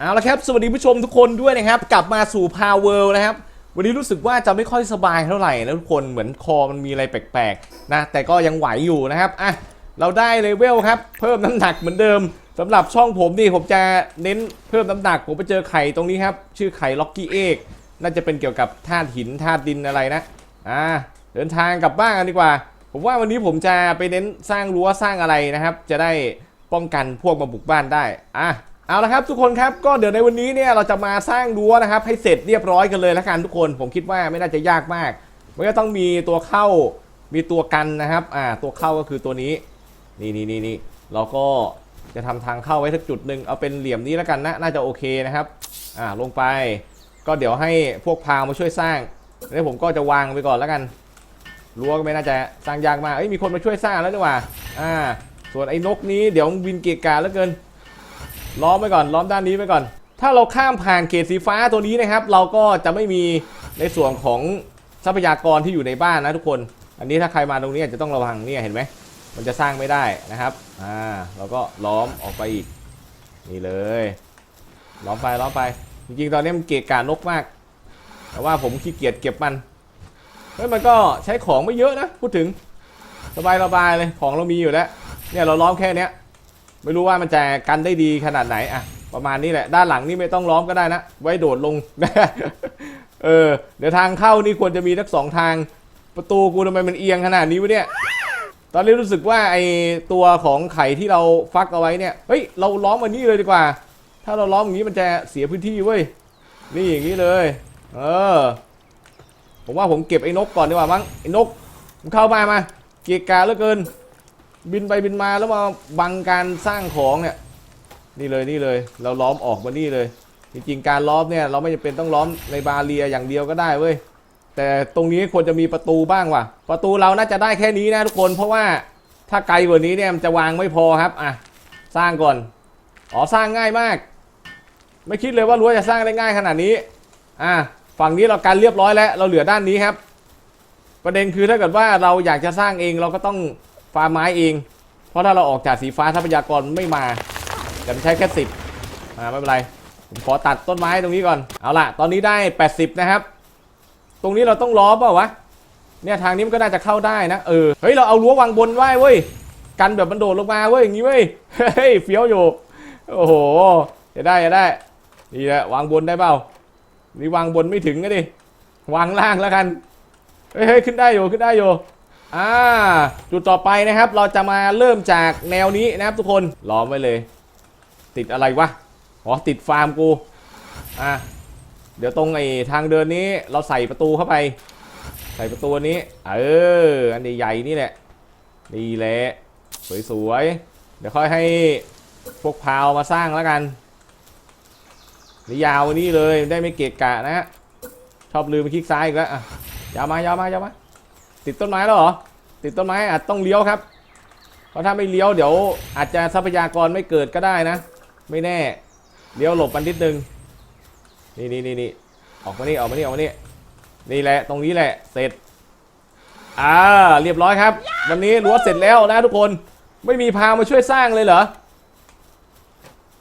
เอาละครับสวัสดีผู้ชมทุกคนด้วยนะครับ กลับมาสู่พาวเวลนะครับ วันนี้รู้สึกว่าจะไม่ค่อยสบายเท่าไหร่นะทุกคนเหมือนคอมันมีอะไรแปลกๆนะแต่ก็ยังไหวอยู่นะครับอะเราได้เลเวลครับ เพิ่มน้ำหนักเหมือนเดิมสำหรับช่องผมนี่ผมจะเน้นเพิ่มน้ำหนัก ผมไปเจอไข่ตรงนี้ครับ ชื่อไข่ล็อกกี้เอกน่าจะเป็นเกี่ยวกับธาตุหินธาตุดินอะไรนะอ่าเดินทางกลับบ้านกันดีกว่า ผมว่าวันนี้ผมจะไปเน้นสร้างรั้วสร้างอะไรนะครับ จะได้ป้องกันพวกมาบุกบ้านได้อะ เอาละครับทุกคนครับก็เดี๋ยวในวันนี้เนี่ยเราจะมาสร้างรั้วนะครับ ให้เสร็จเรียบร้อยกันเลยละกันทุกคน ผมคิดว่าไม่น่าจะยากมากมันก็ต้องมีตัวเข้ามีตัวกันนะครับอ่าตัวเข้าก็คือตัวนี้ นี่นี่นี่นี่เราก็จะทำทางเข้าไว้สักจุดหนึ่งเอาเป็นเหลี่ยมนี้แล้วกันนะน่าจะโอเคนะครับอ่าลงไป ก็เดี๋ยวให้พวกพาวมาช่วยสร้างแล้วผมก็จะวางไปก่อนแล้วกันรั้วก็ไม่น่าจะสร้างยากมากเอ้ยมีคนมาช่วยสร้างแล้วดีกว่าอ่า ส่วนไอ้นกนี้เดี๋ยวบินเกะกาแล้วเกิน ล้อมไปก่อนล้อมด้านนี้ไปก่อน ถ้าเราข้ามผ่านเขตสีฟ้าตัวนี้นะครับ เราก็จะไม่มีในส่วนของทรัพยากรที่อยู่ในบ้านนะทุกคน อันนี้ถ้าใครมาตรงนี้อาจจะต้องระวังเนี่ยเห็นไหมมันจะสร้างไม่ได้นะครับอ่าเราก็ล้อมออกไปอีกนี่เลยล้อมไปล้อมไป จริงๆตอนนี้มันเกะกะนกมาก แต่ว่าผมขี้เกียจเก็บมันเฮ้ยมันก็ใช้ของไม่เยอะนะพูดถึงสบายสบายๆเลยของเรามีอยู่แล้วเนี่ยเราล้อมแค่เนี้ย ไม่รู้ว่ามันจะกันได้ดีขนาดไหนอะประมาณนี้แหละ ด้านหลังนี่ไม่ต้องล้อมก็ได้นะ ไว้โดดลง เออ เดี๋ยวทางเข้านี่ควรจะมีทั้งสองทาง ประตูกูทำไมมันเอียงขนาดนี้วะเนี่ย ตอนนี้รู้สึกว่าไอตัวของไข่ที่เราฟักเอาไว้เนี่ย เฮ้ย เราล้อมมันนี่เลยดีกว่า ถ้าเราล้อมอย่างนี้มันจะเสียพื้นที่เว้ย นี่อย่างนี้เลย เออ ผมว่าผมเก็บไอ้นกก่อนดีกว่ามั้ง ไอ้นกมันเข้ามามา เกียกาเหลือเกิน บินไปบินมาแล้วมาบังการสร้างของเนี่ยนี่เลยนี่เลย เราล้อมออกมานี่เลย จริงๆการล้อมเนี่ยเราไม่จำเป็นต้องล้อมในบาเรียอย่างเดียวก็ได้เว้ยแต่ตรงนี้ควรจะมีประตูบ้างว่ะ ประตูเราน่าจะได้แค่นี้นะทุกคนเพราะว่าถ้าไกลกว่านี้เนี่ยมันจะวางไม่พอครับอะสร้างก่อนอ๋อสร้างง่ายมาก ไม่คิดเลยว่ารั้วจะสร้างได้ง่ายขนาดนี้อะฝั่งนี้เราการเรียบร้อยแล้ว เราเหลือด้านนี้ครับ ประเด็นคือถ้าเกิดว่าเราอยากจะสร้างเองเราก็ต้อง ฟาร์มไม้เอง เพราะถ้าเราออกจากสีฟ้าทรัพยากรไม่มาแต่มันใช้แค่สิบอ่าไม่เป็นไรผมขอตัดต้นไม้ตรงนี้ก่อน เอาล่ะ ตอนนี้ได้ 80 นะครับ ตรงนี้เราต้องล้อมเปล่าวะ เนี่ยทางนี้มันก็น่าจะเข้าได้นะ เออ เฮ้ย เราเอารั้ววางบนไว้เว้ย กันแบบมันโดดลงมาเว้ยอย่างงี้เว้ย เฮ้ยเฟี้ยวอยู่ โอ้โห จะได้จะได้ นี่แหละวางบนได้เปล่า นี่วางบนไม่ถึงก็ดิ วางล่างแล้วกัน เฮ้ยขึ้นได้อยู่ขึ้นได้อยู่ อ่าจุดต่อไปนะครับ เราจะมาเริ่มจากแนวนี้นะครับทุกคนล้อมไว้เลย ติดอะไรวะอ๋อติดฟาร์มกูอะเดี๋ยวตรงไอ้ทางเดินนี้เราใส่ประตูเข้าไป ใส่ประตูนนี้ เอออันใหญ่ๆนี่แหละนี่แหละสวยๆเดี๋ยวค่อยให้พวกพาวมาสร้างแล้วกันนี่ยาวนี่เลยได้ไม่เกะกะนะฮะชอบลืมไปคลิกซ้ายอีกแล้วอะยาวมายาวมายาวมา ติดต้นไม้แล้วเหรอ ติดต้นไม้อาจต้องเลี้ยวครับ เพราะถ้าไม่เลี้ยวเดี๋ยว อาจจะทรัพยากรไม่เกิดก็ได้นะ ไม่แน่ เลี้ยวหลบมันนิดนึง นี่นี่นี่นี่ออกมานี่ออกมานี่ออกมานี่ นี่แหละตรงนี้แหละเสร็จ อ่าเรียบร้อยครับ วันนี้รั้วเสร็จแล้วนะทุกคน ไม่มีพามาช่วยสร้างเลยเหรอ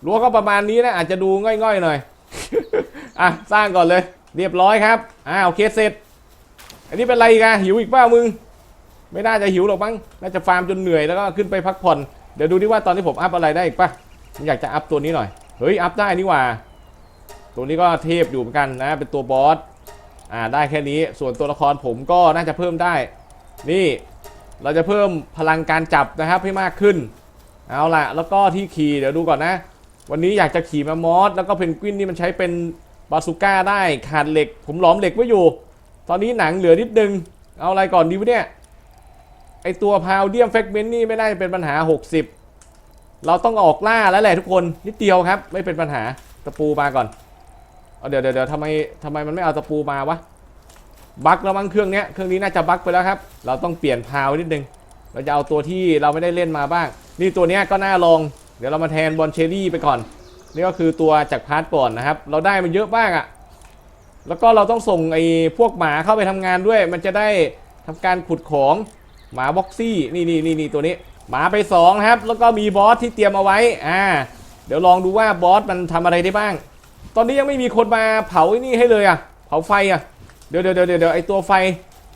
รั้วก็ประมาณนี้นะอาจจะดูง่อยๆหน่อย อะสร้างก่อนเลย เรียบร้อยครับ อ่าโอเคเสร็จ อันนี้เป็นไรกันหิวอีกเปล่ามึง ไม่น่าจะหิวหรอกมั้งน่าจะฟาร์มจนเหนื่อยแล้วก็ขึ้นไปพักผ่อนเดี๋ยวดูดิว่าตอนนี้ผมอัพอะไรได้อีกปะผมอยากจะอัพตัวนี้หน่อยเฮ้ยอัพได้นี่ว่า ตัวนี้ก็เทพอยู่เหมือนกันนะ เป็นตัวบอสอ่าได้แค่นี้ส่วนตัวละครผมก็น่าจะเพิ่มได้ นี่เราจะเพิ่มพลังการจับนะครับให้มากขึ้น เอาละแล้วก็ที่ขี่เดี๋ยวดูก่อนนะ วันนี้อยากจะขี่มามอสแล้วก็เพนกวินนี่มันใช้เป็นบาซูก้าได้ขาดเหล็ก ผมหลอมเหล็กไว้อยู่ ตอนนี้หนังเหลือนิดนึง เอาอะไรก่อนดีวะเนี่ย ไอตัวพาวเดียมเฟกเมนต์นี่ไม่ได้เป็นปัญหา 60 เราต้องออกล่าแล้วแหละทุกคนนิดเดียวครับ ไม่เป็นปัญหาตะปูมาก่อนเอเดี๋ยวเดี๋ยวเดี๋ยวทำไมทำไมมันไม่เอาตะปูมาวะบั๊กแล้วมั้งเครื่องเนี้ยเครื่องนี้น่าจะบั๊กไปแล้วครับ เราต้องเปลี่ยนพาวนิดนึง เราจะเอาตัวที่เราไม่ได้เล่นมาบ้าง นี่ตัวเนี้ยก็น่าลอง เดี๋ยวเรามาแทนบอลเชอรี่ไปก่อน นี่ก็คือตัวจากพาร์ทก่อนนะครับ เราได้มันเยอะมากอะ่ะ แล้วก็เราต้องส่งไอ้พวกหมาเข้าไปทำงานด้วย มันจะได้ทำการขุดของหมาบ็อกซี่นี่นี่นี่นี่ตัวนี้หมาไป2นะครับ แล้วก็มีบอสที่เตรียมเอาไว้อ่าเดี๋ยวลองดูว่าบอสมันทำอะไรได้บ้าง ตอนนี้ยังไม่มีคนมาเผาไอ้นี่ให้เลยอะเผาไฟอะเดี๋ยวเดี๋ยวเดี๋ยวเดี๋ยวไอตัวไฟ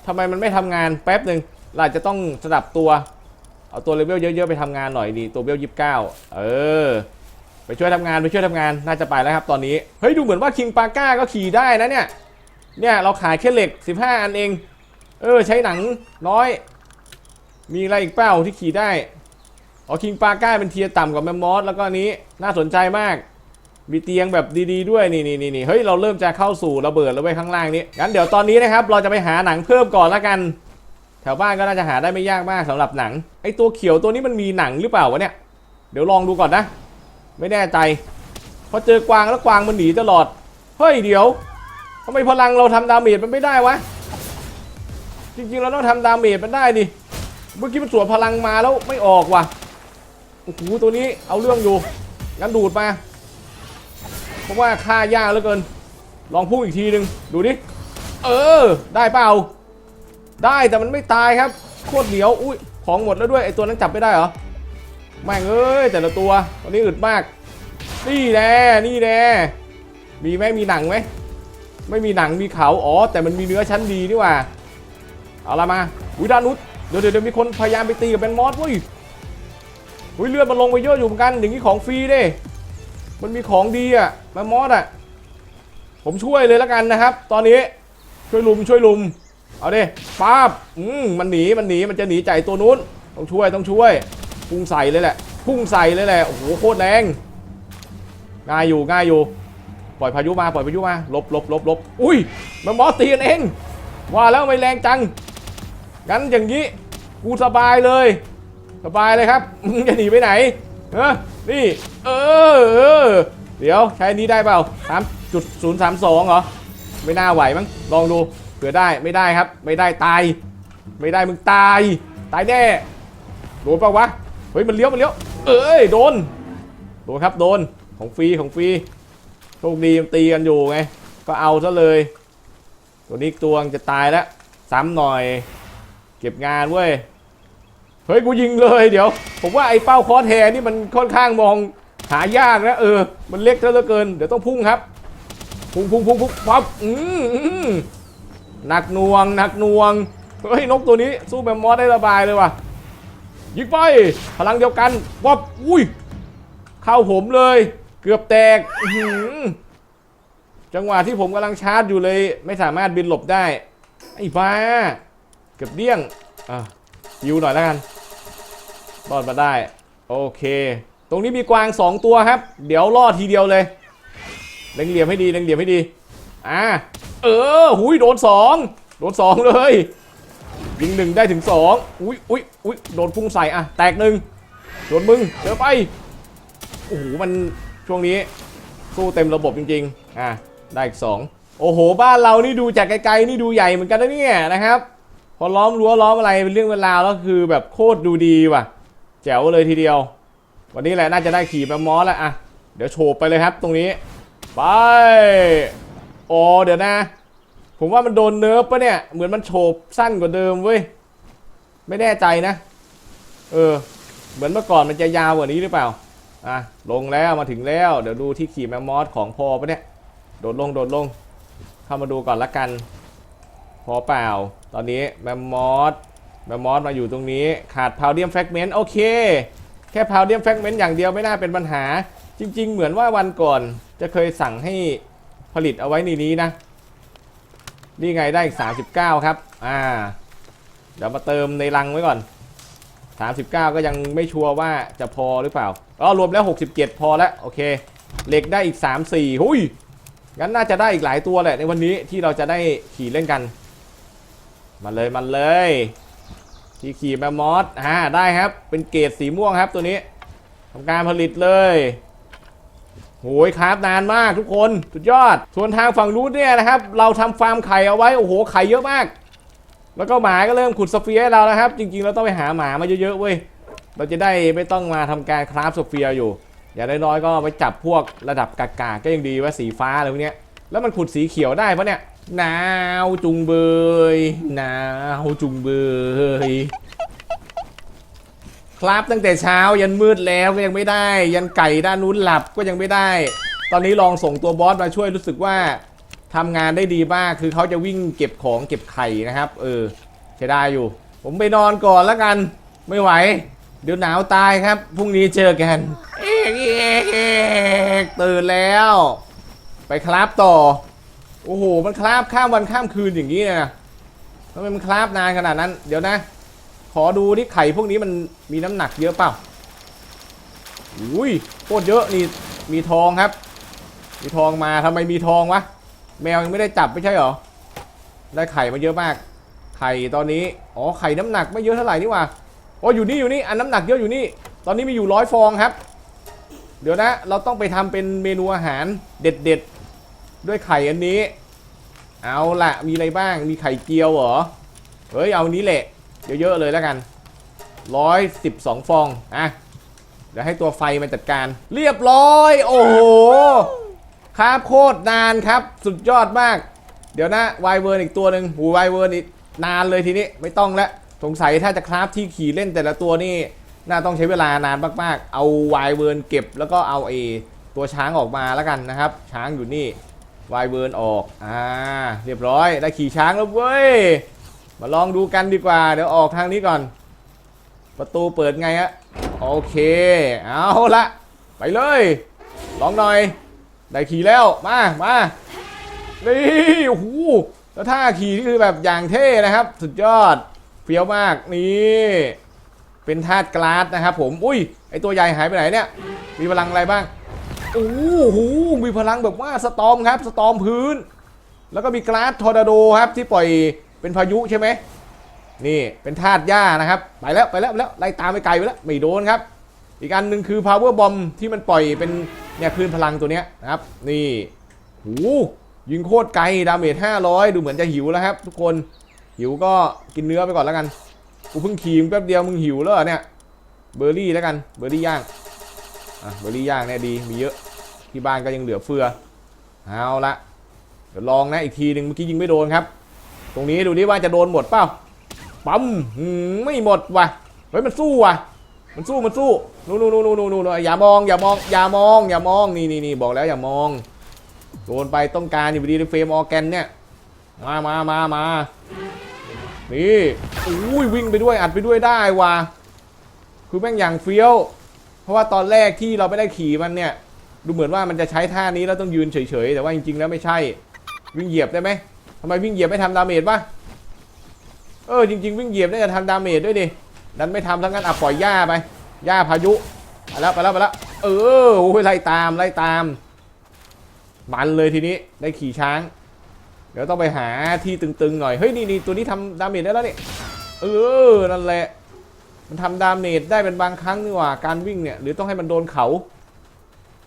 ทำไมมันไม่ทำงานแป๊บหนึ่งเราจะต้องสลับตัว เอาตัวเลเวลเยอะๆไปทำงานหน่อยดีตัวเลเวลยี่สิบเก้าเออ ไปช่วยทำงานไปช่วยทำงานน่าจะไปแล้วครับตอนนี้เฮ้ยดูเหมือนว่าคิงปาก้าก็ขี่ได้นะเนี่ยเนี่ยเราขายแค่เหล็ก 15 อันเอง เออใช้หนังน้อย มีอะไรอีกเปล่าที่ขี่ได้อ๋อคิงปาก้าเป็นเทียร์ต่ำกว่าแมมมอสแล้วก็นี้น่าสนใจมากมีเตียงแบบดีๆด้วยนี่นี่นี่เฮ้ยเราเริ่มจะเข้าสู่ระเบิดแล้วไว้ข้างล่างนี้งั้นเดี๋ยวตอนนี้นะครับเราจะไปหาหนังเพิ่มก่อนละกัน แถวบ้านก็น่าจะหาได้ไม่ยากมากสำหรับหนังไอตัวเขียวตัวนี้มันมีหนังหรือเปล่าวะเนี่ยเดี๋ยวลองดูก่อนนะ ไม่แน่ใจพอเจอกวางแล้วกวางมันหนีตลอด เฮ้ยเดี๋ยวทำไมพลังเราทำดาเมจมันไม่ได้วะ จริงๆเราต้องทำดาเมจมันได้ดิ เมื่อกี้มันสวนพลังมาแล้วไม่ออกว่ะ โอ้โหตัวนี้เอาเรื่องอยู่ งั้นดูดมา เพราะว่าค่ายากเหลือเกิน ลองพุ่งอีกทีหนึ่งดูดิ เออ ได้เปล่า ได้แต่มันไม่ตายครับ โคตรเหนียว อุ้ยของหมดแล้วด้วยไอตัวนั้นจับไม่ได้เหรอ แม่งเอ้ยแต่ละตัวตัวนี้อึดมาก นี่แน่นี่แน่มีไหมมีหนังไหมไม่มีหนังมีเขาอ๋อ แต่มันมีเนื้อชั้นดีนี่หว่า เอาละมาอุ้ยดานุษเดี๋ยวเดี๋ยวมีคนพยายามไปตีกับแบนมอสเว้ยอุ้ยเลือดมันลงไปเยอะอยู่เหมือนกันอย่างนี้ของฟรีเด้ มันมีของดีอะแมมมอสอะผมช่วยเลยแล้วกันนะครับ ตอนนี้ช่วยลุมช่วยลุม เอาดิป้าบอืมมันหนีมันหนีมันจะหนีใจตัวนู้น ต้องช่วยต้องช่วย พุ่งใส่เลยแหละ พุ่งใส่เลยแหละ โอ้โห โคตรแรง ง่ายอยู่ง่ายอยู่ ปล่อยพายุมา ปล่อยพายุมา ลบลบลบลบอุ้ยแมมมอสตีกันเอง ว่าแล้วไม่แรงจัง งั้นอย่างนี้ กูสบายเลย สบายเลยครับ มึงจะหนีไปไหน เออนี่ เออเออเดี๋ยวใช้นนี้ได้เปล่าสามจุดศูนย์สามสองเหรอ ไม่น่าไหวมั้ง ลองดู เผื่อได้ ไม่ได้ครับ ไม่ได้ตาย ไม่ได้มึงตาย ตายแน่ โดนเปล่าวะ เฮ้ยมันเลี้ยวมันเลี้ยว เอ้ยโดน โดนครับโดน ของฟรีของฟรี โชคดีมันตีกันอยู่ไง ก็เอาซะเลย ตัวนี้ตัวจะตายแล้ว ซ้ำหน่อย เก็บงานเว้ย เฮ้ยกูยิงเลยเดี๋ยว ผมว่าไอ้เป้าคอสแทนี่มันค่อนข้างมองหายากนะเออ มันเล็กซะเหลือเกิน เดี๋ยวต้องพุ่งครับ พุ่งพุ่งพุ่งพุ่งปั๊บอืมอืมหนักหน่วงหนักหน่วง เฮ้ยนกตัวนี้สู้แมมมอสได้ระบายเลยว่ะ ยิงไป พลังเดียวกันวับอุ้ย เข้าผมเลย เกือบแตกจังหวะที่ผมกำลังชาร์จอยู่เลย ไม่สามารถบินหลบได้ ไอ้บ้า เกือบเดี้ยง อะยิวหน่อยแล้วกันรอดมาได้ โอเค ตรงนี้มีกวาง 2 ตัวครับ เดี๋ยวรอดทีเดียวเลยเล็งเหลี่ยมให้ดีเล็งเหลี่ยมให้ดี อ่า เออ หุยโดน 2 โดน 2 เลย ยิงหนึ่งได้ถึง2อุ้ยอุ้ยอุ้ยโดนพุ่งใส่อะแตกหนึ่งโดนมึงเจอไปโอ้โหมันช่วงนี้สู้เต็มระบบจริงๆอะได้อีก2โอ้โห บ้านเรานี่ดูจากไกลๆนี่ดูใหญ่เหมือนกันนะเนี่ยนะครับ พอล้อมรั้วล้อมอะไรเป็นเรื่องเวลาแล้วคือแบบโคตรดูดีว่ะ แจ๋วเลยทีเดียว วันนี้แหละน่าจะได้ขี่แมมมอสแล้วอะเดี๋ยวโฉบไปเลยครับตรงนี้ ไปโอ้เดี๋ยวนะ ผมว่ามันโดนเนิร์ฟปะเนี่ย เหมือนมันโฉบสั้นกว่าเดิมเว้ย ไม่แน่ใจนะ เออ เหมือนเมื่อก่อนมันจะยาวกว่านี้หรือเปล่า อะ ลงแล้วมาถึงแล้ว เดี๋ยวดูที่ขี่แมมมอสของพอปะเนี่ย โดดลงโดดลง เข้ามาดูก่อนละกัน พอเปล่า ตอนนี้แมมมอสแมมมอสมาอยู่ตรงนี้ ขาดพาวเดียมแฟกเมนต์โอเค แค่พาวเดียมแฟกเมนต์อย่างเดียวไม่น่าเป็นปัญหา จริง ๆ เหมือนว่าวันก่อนจะเคยสั่งให้ผลิตเอาไว้ในนี้นะ นี่ไงได้อีก39 ครับ อ่า เดี๋ยวมาเติมในรังไว้ก่อน 39 ก็ยังไม่ชัวร์ว่าจะพอหรือเปล่าอ๋อรวมแล้ว 67 พอแล้วโอเค เหล็กได้อีก 3 4หุยงั้นน่าจะได้อีกหลายตัวแหละในวันนี้ที่เราจะได้ขี่เล่นกัน มาเลยมาเลยที่ขี่แมมมอสอ่าได้ครับ เป็นเกรดสีม่วงครับตัวนี้ทำการผลิตเลย โหยคราฟนานมากทุกคนสุดยอด ส่วนทางฝั่งนู้นเนี่ยนะครับ เราทำฟาร์มไข่เอาไว้ โอ้โห ไข่เยอะมาก แล้วก็หมาก็เริ่มขุดสเฟียร์ให้เราแล้วครับ จริงๆ เราต้องไปหาหมามาเยอะๆเว้ย เราจะได้ไม่ต้องมาทำการคราฟสเฟีย์อยู่ อย่างน้อยๆก็ไปจับพวกระดับกากๆก็ยังดีว่าสีฟ้าอะไรพวกเนี้ย แล้วมันขุดสีเขียวได้ปะเนี่ย หนาวจุงเบย หนาวจุงเบย ครับตั้งแต่เช้ายันมืดแล้วก็ยังไม่ได้ ยันไก่ด้านนู้นหลับก็ยังไม่ได้ ตอนนี้ลองส่งตัวบอสมาช่วยรู้สึกว่าทำงานได้ดีมากคือเขาจะวิ่งเก็บของเก็บไข่นะครับ เออใช้ได้อยู่ ผมไปนอนก่อนแล้วกันไม่ไหว เดี๋ยวหนาวตายครับพรุ่งนี้เจอกันเอกเอกเอกตื่นแล้ว ไปคราฟต่อ โอ้โหมันคราฟข้ามวันข้ามคืนอย่างนี้นะทำไมมันคราฟนานขนาดนั้น เดี๋ยวนะ ขอดูที่ไข่พวกนี้มันมีน้ำหนักเยอะเปล่าอุ้ยโคตรเยอะนี่มีทองครับ มีทองมาทำไมมีทองวะแมวยังไม่ได้จับไม่ใช่หรอ ได้ไข่มาเยอะมาก ไข่ตอนนี้ อ๋อ ไข่น้ำหนักไม่เยอะเท่าไหร่นี่ว่าอ๋ออยู่นี่อยู่นี่ อันน้ำหนักเยอะอยู่นี่ ตอนนี้มีอยู่ร้อยฟองครับ เดี๋ยวนะ เราต้องไปทำเป็นเมนูอาหารเด็ดๆด้วยไข่อันนี้ เอาละมีอะไรบ้าง มีไข่เจียวเหรอ เฮ้ย เอานี้แหละ เยอะๆเลยแล้วกันร้อยสิบสองฟองอะเดี๋ยวให้ตัวไฟมาจัดการ เรียบร้อย โอ้โหครับโคตรนานครับ สุดยอดมาก เดี๋ยวนะไวเวิร์นอีกตัวหนึ่งหูไวเวิร์นอีกนานเลยทีนี้ไม่ต้องแล้วสงสัยถ้าจะคราฟที่ขี่เล่นแต่ละตัวนี่น่าต้องใช้เวลานานมากๆ เอาไวเวิร์นเก็บแล้วก็เอาเอตัวช้างออกมาแล้วกันนะครับ ช้างอยู่นี่ไวเวิร์นออกอ่าเรียบร้อยได้ขี่ช้างแล้วเว้ย มาลองดูกันดีกว่า เดี๋ยวออกทางนี้ก่อน ประตูเปิดไงฮะโอเค เอาละไปเลย ลองหน่อย ได้ขี่แล้ว มามานี่โอ้โหแล้วท่าขี่นี่คือแบบอย่างเท่นะครับ สุดยอดเฟี้ยวมากนี่เป็นธาตุกลาสนะครับผมอุ้ยไอตัวใหญ่หายไปไหนเนี่ย มีพลังอะไรบ้างโอ้โหมีพลังแบบว่าสตอมครับ สตอมพื้น แล้วก็มีกลาสทอร์นาโดครับที่ปล่อย เป็นพายุใช่ไหมนี่เป็นธาตุหญ้านะครับไปแล้วไปแล้วไปแล้วไล่ตามไปไกลไปแล้วไม่โดนครับ อีกอันหนึ่งคือ power bomb ที่มันปล่อยเป็นเนี่ยคลื่นพลังตัวเนี้ยนะครับ นี่หูยิงโคตรไกลดาเมจ500 ดูเหมือนจะหิวแล้วครับ ทุกคนหิวก็กินเนื้อไปก่อนแล้วกันกูเพิ่งขี่มึงแป๊บเดียวมึงหิวแล้วเหรอเนี่ยเบอร์รี่แล้วกันเบอร์รี่ย่างอะเบอร์รี่ย่างเนี่ยดีมีเยอะที่บ้านก็ยังเหลือเฟือเอาละเดี๋ยวลองนะอีกทีหนึ่งเมื่อกี้ยิงไม่โดนครับ ตรงนี้ดูดิว่าจะโดนหมดเปล่าปั๊มไม่หมดว่ะเฮ้ยมันสู้ว่ะ มันสู้มันสู้นู่นนู่นนู่นนู่นนู่นอย่ามองอย่ามองอย่ามองอย่ามองนี่นี่นี่บอกแล้วอย่ามองโดนไปต้องการอยู่ดีในเฟรมออแกนเนี่ยมามามามานี่อุ้ยวิ่งไปด้วยอัดไปด้วยได้ว่ะคือแม่งอย่างเฟี้ยว เพราะว่าตอนแรกที่เราไม่ได้ขี่มันเนี่ย ดูเหมือนว่ามันจะใช้ท่านี้แล้วต้องยืนเฉยๆ แต่ว่าจริงๆแล้วไม่ใช่ วิ่งเหยียบได้ไหม ทำไมวิ่งเหยียบไม่ทำดาเมจวะเออจริง ๆ วิ่งเหยียบน่าจะทำดาเมจด้วยดิดันไม่ทำทั้งนั้นอะปล่อยหญ้าไปหญ้าพายุไปแล้วไปแล้วไปแล้วเออโอ้ยไล่ตามไล่ตามมันเลยทีนี้ได้ขี่ช้าง เดี๋ยวต้องไปหาที่ตึงๆหน่อยเฮ้ยนี่นี่ตัวนี้ทำดาเมจได้แล้วนี่เออนั่นแหละมันทำดาเมจได้เป็นบางครั้งนี่หว่าการวิ่งเนี่ยหรือต้องให้มันโดนเขา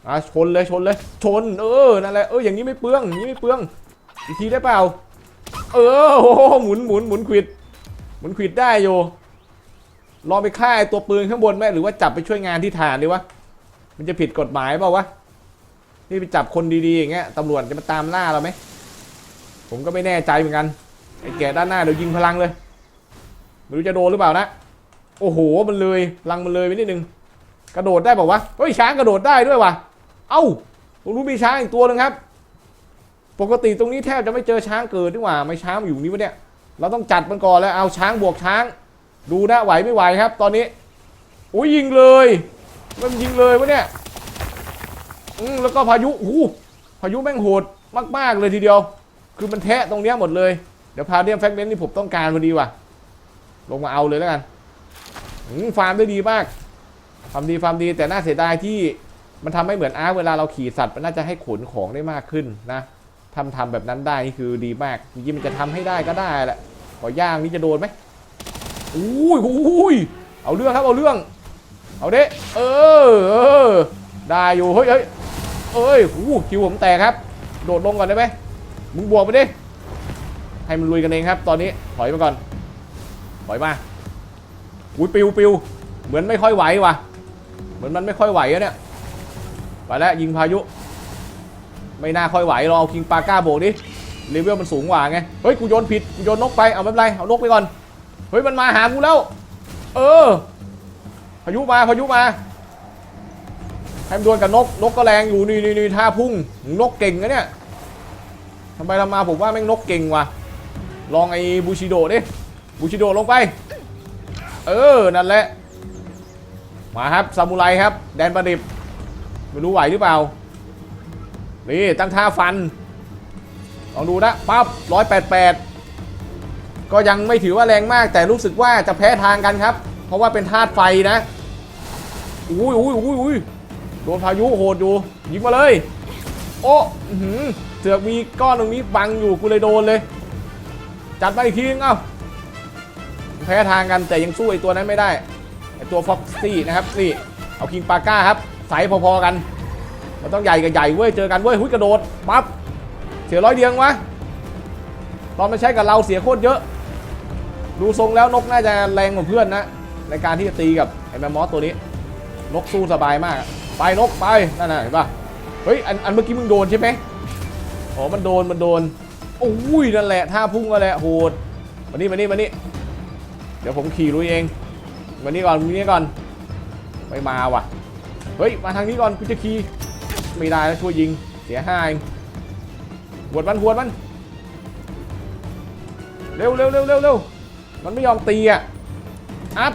อะชนเลยชนเลยชนเออนั่นแหละเอออย่างนี้ไม่เปลืองอย่างนี้ไม่เปลือง อีกทีได้เปล่า เออโอ้โหหมุนหมุนหมุนควิด หมุนควิดได้อยู่ลองไปฆ่าไอ้ตัวปืนข้างบนไหมหรือว่าจับไปช่วยงานที่ฐานดีวะ มันจะผิดกฎหมายเปล่าวะ นี่ไปจับคนดีๆอย่างเงี้ยตำรวจจะมาตามล่าเราไหม ผมก็ไม่แน่ใจเหมือนกัน ไอ้แก่ด้านหน้าเดี๋ยวยิงพลังเลย ไม่รู้จะโดนหรือเปล่านะ โอ้โห มันเลยพลังมันเลยไปนิดนึง กระโดดได้บอกว่าวะ เฮ้ยช้างกระโดดได้ด้วยวะเอ้ารู้มีช้างอีกตัวหนึงครับ ปกติตรงนี้แทบจะไม่เจอช้างเกิดดีกว่า ไม่ช้างอยู่นี่วะเนี่ย เราต้องจัดมันก่อนแล้วเอาช้างบวกช้าง ดูนะไหวไม่ไหวครับ ตอนนี้อุ้ยยิงเลย มันยิงเลยวะเนี่ยอืมแล้วก็พายุโอ้โหพายุแม่งโหดมาก ๆ เลยทีเดียว คือมันแทะตรงเนี้ยหมดเลย เดี๋ยวพาเดียมแฟกเมนต์นี่ผมต้องการพอดีว่ะ ลงมาเอาเลยแล้วกันฟาร์มได้ดีมากฟาร์มดีฟาร์มดีแต่น่าเสียดายที่มันทำให้เหมือนอาร์เวลาเราขี่สัตว์มันน่าจะให้ขนของได้มากขึ้นนะ ทำทำแบบนั้นได้นี่คือดีมากจริงมันจะทำให้ได้ก็ได้แหละขอย่างนี่จะโดนไหมอุ้ยอุ้ยเอาเรื่องครับเอาเรื่อง เอาเด้เออเออได้อยู่เฮ้ยเฮ้ยเอ้ยหูคิวผมแตกครับ โดดลงก่อนได้ไหมมึงบวกไปดิให้มันลุยกันเองครับ ตอนนี้ถอยมาก่อนถอยมาอุ้ยปิวปิวเหมือนไม่ค่อยไหวว่ะ เหมือนมันไม่ค่อยไหวอะเนี่ยไปแล้วยิงพายุ ไม่น่าค่อยไหวรอเอาคิงปาก้าโบกดิเลเวลมันสูงกว่าไง เฮ้ย กูโยนผิด กูโยนนกไป เอาไม่เป็นไร เอานกไปก่อน เฮ้ย มันมาหากูแล้ว เออ พายุมา พายุมาให้มันดวลกับนก นกก็แรงอยู่นี่นี่นี่ท่าพุ่ง นกเก่งนะเนี่ยทำไปทำมาผมว่าแม่งนกเก่งว่ะ ลองไอ้บูชิโดดิ บูชิโดลงไป เออ นั่นแหละ มาครับ ซามูไรครับ แดนประดิบ ไม่รู้ไหวหรือเปล่า นี่ตั้งท่าฟัน ลองดูนะปั๊บร้อยแปดแปดก็ยังไม่ถือว่าแรงมากแต่รู้สึกว่าจะแพ้ทางกันครับ เพราะว่าเป็นธาตุไฟนะ อุ้ยอุ้ยอุ้ยอุ้ยโดนพายุโหดอยู่ยิงมาเลย โอ้หือเสือกมีก้อนตรงนี้บังอยู่กูเลยโดนเลย จัดมาอีกทีนึงเอ้าแพ้ทางกันแต่ยังสู้ไอตัวนั้นไม่ได้ไอตัวฟ็อกซี่นะครับนี่เอาคิงปาก้าครับไซส์พอๆกัน มันต้องใหญ่กับใหญ่เว้ย เจอกันเว้ยหุ้ยกระโดด ปั๊บ เสียร้อยเดียงวะ ตอนมาใช้กับเราเสียโคตรเยอะ ดูทรงแล้วนกน่าจะแรงกว่าเพื่อนนะ ในการที่จะตีกับไอ้แมมมอสตัวนี้ นกสู้สบายมาก ไปนกไป นั่นน่ะเห็นปะเฮ้ย อันอันเมื่อกี้มึงโดนใช่ไหมอ๋อ มันโดน มันโดนโอ้ยนั่นแหละท่าพุ่งก็แหละโหดมานี่มานี่มานี่ เดี๋ยวผมขี่ลุยเอง มานี่ก่อนมานี่ก่อน ไม่มาว่ะ เฮ้ย มาทางนี้ก่อนกูจะขี่ ไม่ได้แล้วช่วยยิง เสียห้าเองหวดมันหวดมัน เร็วเร็วเร็วเร็วเร็วมันไม่ยอมตีอะ อัพ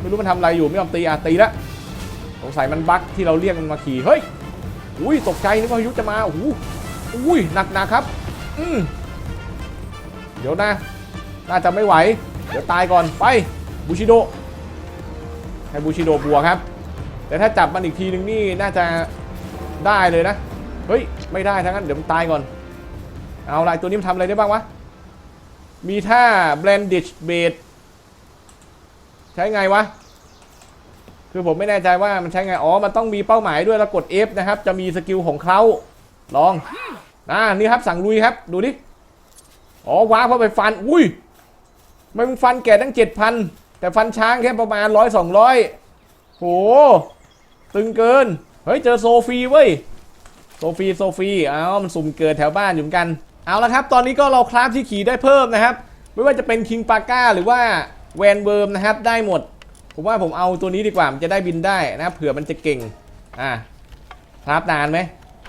ไม่รู้มันทำอะไรอยู่ไม่ยอมตีอะตีแล้วสงสัยมันบั๊กที่เราเรียกมันมาขี่ เฮ้ย อุ้ยตกใจนึกว่าพายุจะมาโอ้โหอุ้ยหนักหนักครับ อืมเดี๋ยวนะ น่าจะไม่ไหว เดี๋ยวตายก่อนไปบูชิโดให้บูชิโดบัวครับ แต่ถ้าจับมันอีกทีนึงนี่น่าจะได้เลยนะ เฮ้ย ไม่ได้ทั้งนั้นเดี๋ยวมันตายก่อน เอาละไรตัวนี้มันทำอะไรได้บ้างวะ มีท่า Blandish Bait ใช้ไงวะ คือผมไม่แน่ใจว่ามันใช้ไง อ๋อ มันต้องมีเป้าหมายด้วยแล้วกด F นะครับ จะมีสกิลของเขาลองอ่านี่ครับสั่งลุยครับ ดูดิ อ๋อว้าเข้าไปฟัน อุ้ย ไม่มึงฟันแก่ตั้ง7,000แต่ฟันช้างแค่ประมาณ100 200 โห ตึงเกิน เฮ้ย เจอโซฟีเว้ย โซฟีโซฟีเอาวมันสุ่มเกิดแถวบ้านอยู่เหมือนกัน เอาละครับ ตอนนี้ก็เราคราฟที่ขี่ได้เพิ่มนะครับ ไม่ว่าจะเป็นคิงปาก้าหรือว่าแวนเวิร์มนะครับ ได้หมด ผมว่าผมเอาตัวนี้ดีกว่า มันจะได้บินได้นะ เผื่อมันจะเก่ง อ่าคราฟนานไหม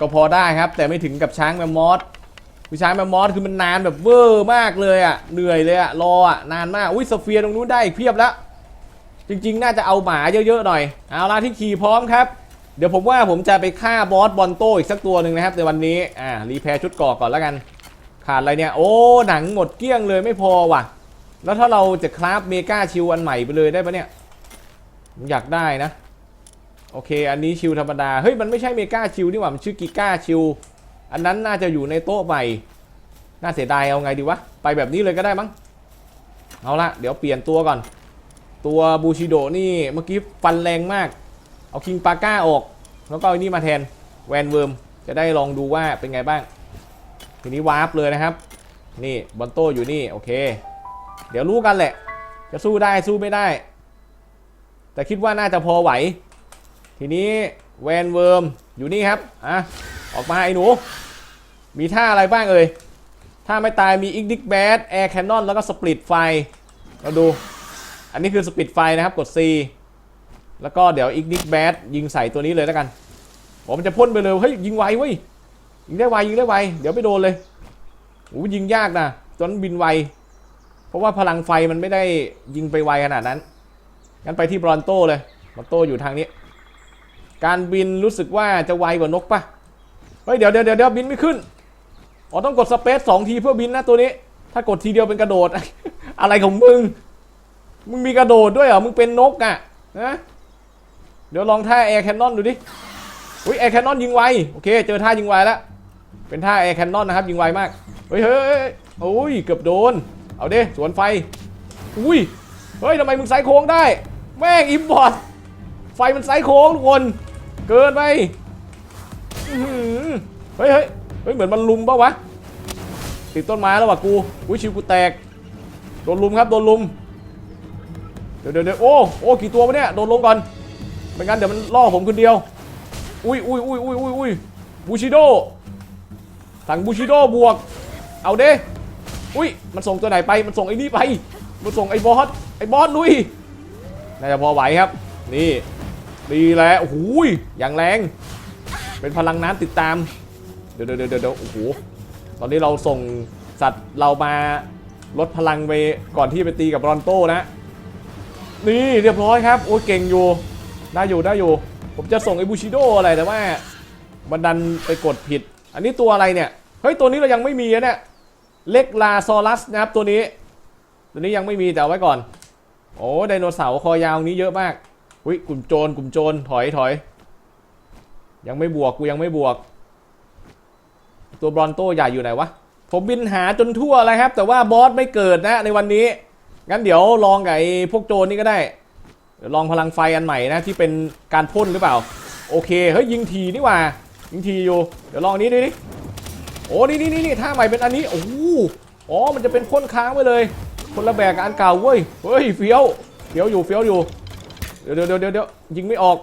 ก็พอได้ครับ แต่ไม่ถึงกับช้างแมมมอสผู้ช้างแมมมอสคือมันนานแบบเวอร์มากเลยอะ่ะ เหนื่อยเลยอะ่ะ รออะ นานมาก อุ้ยสเฟียร์ตรงนู้นได้อีกเพียบแล้ว จริง ๆ น่าจะเอาหมาเยอะๆหน่อย เอาละที่ขี่พร้อมครับ เดี๋ยวผมว่าผมจะไปฆ่าบอสบอลโตอีกสักตัวหนึ่งนะครับในวันนี้ อ่า รีแพร์ชุดกราะก่อนแล้วกัน ขาดอะไรเนี่ย โอ้ หนังหมดเกลี้ยงเลยไม่พอว่ะ แล้วถ้าเราจะคราฟเมกาชิลอันใหม่ไปเลยได้ปะเนี่ย อยากได้นะ โอเค อันนี้ชิลธรรมดา เฮ้ย มันไม่ใช่เมกาชิลนี่หว่า มันชื่อกิก้าชิลอันนั้นน่าจะอยู่ในโต๊ะใหม่ น่าเสียดายเอาไงดีวะ ไปแบบนี้เลยก็ได้มั้ง เอาละเดี๋ยวเปลี่ยนตัวก่อน ตัวบูชิโดนี่เมื่อกี้ฟันแรงมาก เอาคิงปาก้าออก แล้วก็เอาอันนี้มาแทนแวนเวิร์มจะได้ลองดูว่าเป็นไงบ้าง ทีนี้วาร์ปเลยนะครับ นี่บอลโต้อยู่นี่ โอเค เดี๋ยวรู้กันแหละ จะสู้ได้สู้ไม่ได้ แต่คิดว่าน่าจะพอไหว ทีนี้แวนเวิร์มอยู่นี่ครับอะออกมาไอ้หนู มีท่าอะไรบ้างเอ่ยถ้าไม่ตายมีอิกดิกแบดแอร์แคนนอนแล้วก็สปลิตไฟมาดู อันนี้คือสปิดไฟนะครับกด C แล้วก็เดี๋ยวอีกนิกแบดยิงใส่ตัวนี้เลยแล้วกันผมจะพ่นไปเลยเฮ้ยยิงไวเว้ยยิงได้ไวยิงได้ไวเดี๋ยวไปโดนเลยโอ้ยิงยากนะจนบินไว เพราะว่าพลังไฟมันไม่ได้ยิงไปไวขนาดนั้นงั้นไปที่บรอนโตเลยบรอนโตอยู่ทางนี้ การบินรู้สึกว่าจะไวกว่านกปะเฮ้ยเดี๋ยวเดี๋ยวเดี๋ยวบินไม่ขึ้นอ๋อต้องกดสเปซสองทีเพื่อบินนะตัวนี้ ถ้ากดทีเดียวเป็นกระโดด อะไรของมึง มึงมีกระโดดด้วยเหรอ มึงเป็นนกอะ่ะนะเดี๋ยวลองท่าแอร์แคนนอนดูดิ อุ้ยแอร์แคนนอนยิงไว โอเค เจอท่ายิงไวแล้ว เป็นท่าแอร์แคนนอนนะครับ ยิงไวมาก เฮ้ยเฮ้ยเฮ้ยโอ้ย เกือบโดน เอาเดิสวนไฟ อุ้ย เฮ้ยทำไมมึงไซโค้งได้ แม่งอิมพอร์ตไฟมันไซโค้งทุกคน เกินไปเฮ้ยเฮ้ยเฮ้ย เหมือนมันลุมปะวะ ติดต้นไม้แล้วว่ะกู อุ้ยชิวกูแตก โดนลุมครับ โดนลุม เดี๋ยวเดี๋ยวเดี๋ยวโอ้โอ้กี่ตัววะเนี่ยโดนลงก่อนไม่งั้นเดี๋ยวมันล่อผมคนเดียว อุ้ยอุ้ยอุ้ยอุ้ยอุ้ยอุ้ยบูชิโดสั่งบูชิโดบวก เอาเด้อุ้ยมันส่งตัวไหนไปมันส่งไอ้นี่ไป มันส่งไอ้บอสไอ้บอสลุยน่าจะพอไหวครับ นี่ดีแล้วโอ้โหยอย่างแรง เป็นพลังน้ำติดตามเดี๋ยวเดี๋ยวเดี๋ยวเดี๋ยวโอ้โหตอนนี้เราส่งสัตว์เรามาลดพลังไปก่อนที่ไปตีกับบรอนโต้นะ นี่เรียบร้อยครับโอ้ยเก่งอยู่ได้อยู่ได้อยู่ ผมจะส่งไอบูชิโดอะไรแต่ว่ามันดันไปกดผิด อันนี้ตัวอะไรเนี่ยเฮ้ยตัวนี้เรายังไม่มีอะเนี่ยเล็กลาซอรัสนะครับตัวนี้ ตัวนี้ยังไม่มีแต่เอาไว้ก่อน โอ้ไดโนเสาร์คอยาวนี้เยอะมากอุ้ยกลุ่มโจรกลุ่มโจรถอยถอยยังไม่บวกกูยังไม่บวก ตัวบรอนโตใหญ่อยู่ไหนวะผมบินหาจนทั่วแล้วครับ แต่ว่าบอสไม่เกิดนะในวันนี้ งั้นเดี๋ยวลองกับไอ้พวกโจรนี่ก็ได้ลองพลังไฟอันใหม่นะที่เป็นการพ่นหรือเปล่า โอเคเฮ้ยยิงทีนี่ว่ายิงทีอยู่เดี๋ยวลองนี้ดิดิโอ้นี่นี่นี่นี่ท่าใหม่เป็นอันนี้โอ้โหอ๋อมันจะเป็นพ่นค้างไว้เลย คนละแบบกับอันเก่าเว้ยเฮ้ยเฟี้ยวเฟี้ยวอยู่เฟี้ยวอยู่เดี๋ยวเดี๋ยวเดี๋ยวเดี๋ยวยิงไม่ออก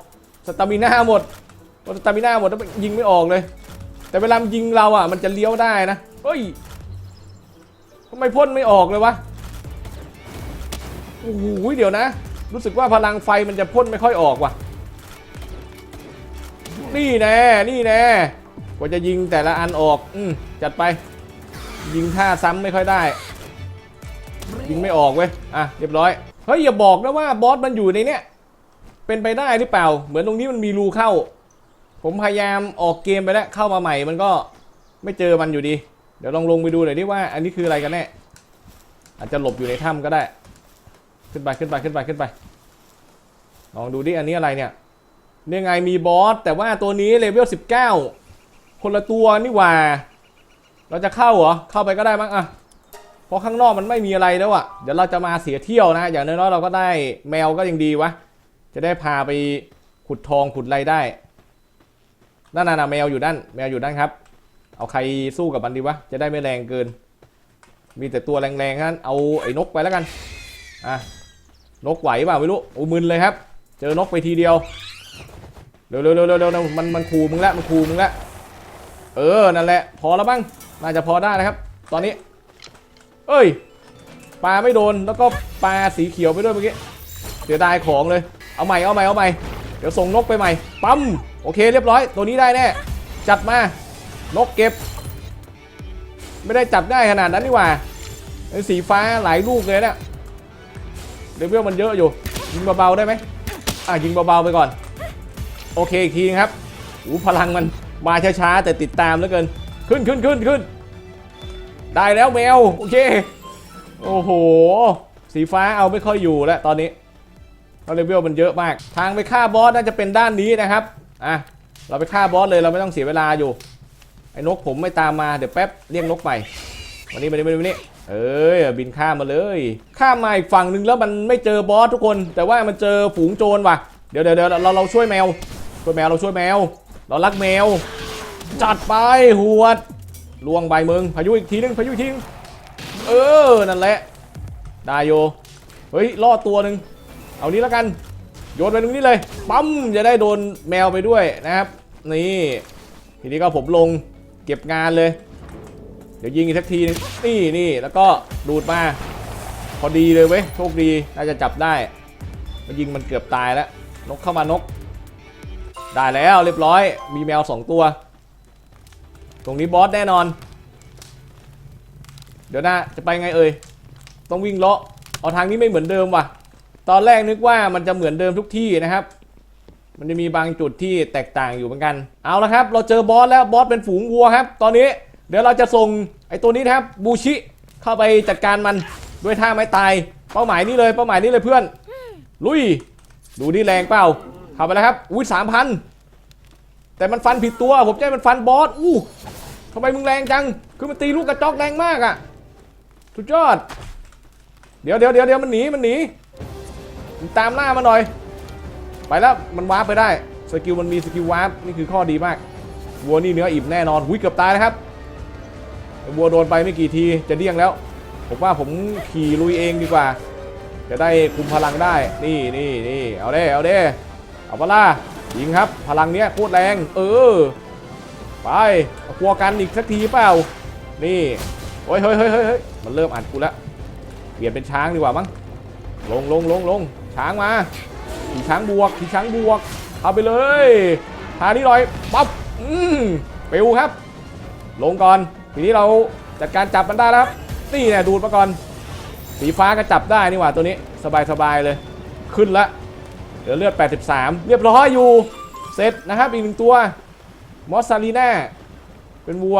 สตามิน่าหมดพอสตามิน่าหมดแล้วยิงไม่ออกเลย แต่เวลามันยิงเราอะมันจะเลี้ยวได้นะเฮ้ยทำไมพ่นไม่ออกเลยวะ โอ้โหเดี๋ยวนะ รู้สึกว่าพลังไฟมันจะพ่นไม่ค่อยออกว่ะ นี่แน่นี่แน่กว่าจะยิงแต่ละอันออก อืมจัดไป ยิงท่าซ้ำไม่ค่อยได้ ยิงไม่ออกเว้ย อะ เรียบร้อย เฮ้ย อย่าบอกนะว่าบอสมันอยู่ในเนี้ย เป็นไปได้หรือเปล่า เหมือนตรงนี้มันมีรูเข้า ผมพยายามออกเกมไปแล้ว เข้ามาใหม่มันก็ไม่เจอมันอยู่ดี เดี๋ยวลองลงไปดูหน่อยดิว่า อันนี้คืออะไรกันแน่ อาจจะหลบอยู่ในถ้ำก็ได้ ขึ้นไปขึ้นไปขึ้นไปขึ้นไปลองดูดิอันนี้อะไรเนี่ยนี่ไงมีบอสแต่ว่าตัวนี้เลเวล19 คนละตัวนี่หว่า เราจะเข้าเหรอเข้าไปก็ได้มั้งอะเพราะข้างนอกมันไม่มีอะไรแล้วอะเดี๋ยวเราจะมาเสียเที่ยวนะ อย่างน้อยๆเราก็ได้แมวก็ยังดีวะจะได้พาไปขุดทองขุดไรได้นั่นน่ะแมวอยู่ด้านแมวอยู่ด้านครับ เอาใครสู้กับมันดีวะจะได้ไม่แรงเกิน มีแต่ตัวแรงๆนั้นเอาไอ้นกไปแล้วกันอะ นกไหวเปล่าไม่รู้โอ้มึนเลยครับ เจอนกไปทีเดียว เร็วเร็วเร็วเร็วมันมันคูมึงแล้วมันคูมึงแล้วเออ นั่นแหละ พอแล้วบ้าง น่าจะพอได้นะครับ ตอนนี้ เอ้ย ปลาไม่โดน แล้วก็ปลาสีเขียวไปด้วยเมื่อกี้ เสียดายของเลย เอาใหม่ เอาใหม่ เอาใหม่ เดี๋ยวส่งนกไปใหม่ ปั๊ม โอเค เรียบร้อย ตัวนี้ได้แน่ จัดมา นกเก็บ ไม่ได้จับง่ายขนาดนั้นนี่หว่า สีฟ้าหลายลูกเลยเนะี่ย เลเวลมันเยอะอยู่ ยิงเบาๆได้ไหมอะยิงเบาๆไปก่อน โอเคอีกทีครับอู้พลังมันมาช้าๆแต่ติดตามเหลือเกิน ขึ้นขึ้นขึ้นขึ้น ได้แล้วแมวโอเค โอ้โห สีฟ้าเอาไม่ค่อยอยู่แล้วตอนนี้เพราะเลเวลมันเยอะมาก ทางไปฆ่าบอสน่าจะเป็นด้านนี้นะครับอะเราไปฆ่าบอสเลยเราไม่ต้องเสียเวลาอยู่ไอ้นกผมไม่ตามมาเดี๋ยวแป๊บเรียกนกใหม่วันนี้วันนี้วันนี้วันนี้ เอ้ยบินข้ามมาเลย ข้ามมาอีกฝั่งหนึ่งแล้วมันไม่เจอบอสทุกคน แต่ว่ามันเจอฝูงโจรว่ะ เดี๋ยวเดี๋ยวเราเราช่วยแมว ช่วยแมวเราช่วยแมว เรารักแมว จัดไปหวดลวงใบมึงพายุอีกทีนึงพายุอีกทีนึงเออ นั่นแหละ ได้โย เฮ้ยล่อตัวหนึ่งเอานี้แล้วกัน โยนไปตรงนี้เลย ปั๊มจะได้โดนแมวไปด้วยนะครับ นี่ ทีนี้ก็ผมลงเก็บงานเลย ดี๋ยวยิงอีกสักทีนึงนี่นี่แล้วก็ดูดมา พอดีเลยเว้ยโชคดีน่าจะจับได้มายิงมันเกือบตายแล้ว นกเข้ามานก ได้แล้วเรียบร้อย มีแมวสองตัว ตรงนี้บอสแน่นอน เดี๋ยวนะจะไปไงเอ่ยต้องวิ่งเลาะเอาทางนี้ไม่เหมือนเดิมว่ะ ตอนแรกนึกว่ามันจะเหมือนเดิมทุกที่นะครับ มันจะมีบางจุดที่แตกต่างอยู่เหมือนกัน เอาละครับ เราเจอบอสแล้วบอสเป็นฝูงวัวครับ ตอนนี้ ดี๋ยวเราจะส่งไอ้ตัวนี้นะครับบูชิเข้าไปจัดการมันด้วยท่าไม้ตาย เป้าหมายนี้เลยเป้าหมายนี้เลยเพื่อน ลุย ดูนี่แรงเปล่าเข้าไปแล้วครับอุ้ยสามพันแต่มันฟันผิดตัวผมจะให้มันฟันบอสอู้ทำไมมึงแรงจัง คือมันตีลูกกระจอกแรงมากอะ่ะสุดยอด เดี๋ยวเดี๋ยวเดี๋ยวเดี๋ยวมันหนีมันหนีมึงตามหน้ามาหน่อย ไปแล้วมันวาร์ปไปได้สกิลมันมีสกิลวาร์ปนี่คือข้อดีมากวัวนี่เนื้ออิ่มแน่นอนหุ้ยเกือบตายนะครับ วัวโดนไปไม่กี่ทีจะเดี้ยงแล้ว ผมว่าผมขี่ลุยเองดีกว่า จะได้คุมพลังได้ นี่นี่นี่เอาเด้เอาเด้เอาปะล่ะยิงครับ พลังเนี้ยโคตรแรง เออ ไปเอาครัวกันอีกสักทีเปล่า นี่โอ้ยเฮ้ยเฮ้ยเฮ้ยเฮ้ยมันเริ่มอ่านกูแล้วเปลี่ยนเป็นช้างดีกว่ามั้งลงลงลงลงช้างมาขี่ช้างบวกขี่ช้างบวก เอาไปเลยทานี้หน่อยปั๊บอืมปิวครับ ลงก่อน ทีนี้เราจัดการจับมันได้แล้วครับนี่แน่ดูดมาก่อน สีฟ้าก็จับได้นี่หว่าตัวนี้สบายๆเลย ขึ้นละเหลือเลือด 83 เรียบร้อยอยู่ เสร็จนะครับ อีกหนึ่งตัวมอสซาลีน่าเป็นวัว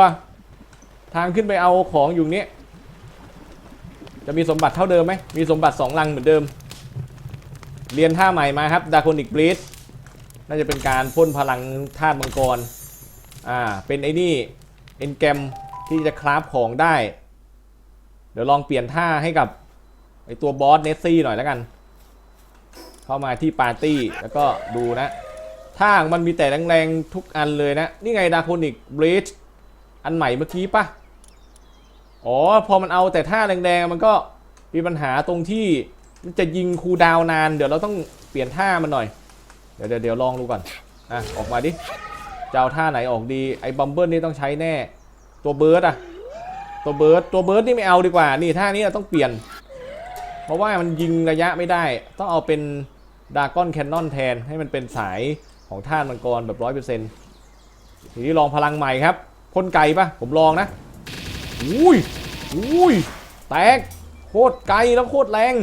ทางขึ้นไปเอาของอยู่นี้ จะมีสมบัติเท่าเดิมไหมมีสมบัติ 2 ลังเหมือนเดิม เรียนท่าใหม่มาครับดาโคนิกบลีดน่าจะเป็นการพ่นพลังธาตุมังกร อ่า เป็นไอ้นี่ เอ็นแกม ที่จะคราฟของได้ เดี๋ยวลองเปลี่ยนท่าให้กับไอตัวบอสเนสซี่หน่อยแล้วกัน เข้ามาที่ปาร์ตี้แล้วก็ดูนะท่ามันมีแต่แรงๆทุกอันเลยนะ นี่ไงดาโคนิกบลีชอันใหม่เมื่อกี้ปะอ๋อ พอมันเอาแต่ท่าแรงๆมันก็มีปัญหาตรงที่มันจะยิงคูดาวนาน เดี๋ยวเราต้องเปลี่ยนท่ามันหน่อย เดี๋ยวเดี๋ยวเดี๋ยวลองดูก่อน อะ ออกมาดิจะเอาท่าไหนออกดี ไอ้บัมเบิลนี่ต้องใช้แน่ ตัวเบิร์ดอะตัวเบิร์ดตัวเบิร์ดนี่ไม่เอาดีกว่า นี่ท่านี้เราต้องเปลี่ยน เพราะว่ามันยิงระยะไม่ได้ ต้องเอาเป็นดากอนแคนนอนแทนให้มันเป็นสายของท่านมังกรแบบร้อยเปอร์เซ็นต์ทีนี้ลองพลังใหม่ครับพ่นไกลปะผมลองนะอุ้ยอุ้ยแตกโคตรไกลแล้วโคตรแรง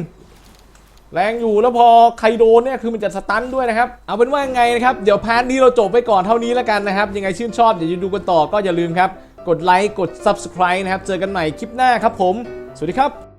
แรงอยู่แล้วพอใครโดนเนี่ยคือมันจะสตันด้วยนะครับ เอาเป็นว่าไงนะครับ เดี๋ยวพาร์ทนี้เราจบไปก่อนเท่านี้แล้วกันนะครับ ยังไงชื่นชอบอย่ากจะดูกันต่อก็อย่าลืมครับ กดไลค์กด subscribe นะครับ เจอกันใหม่คลิปหน้าครับผม สวัสดีครับ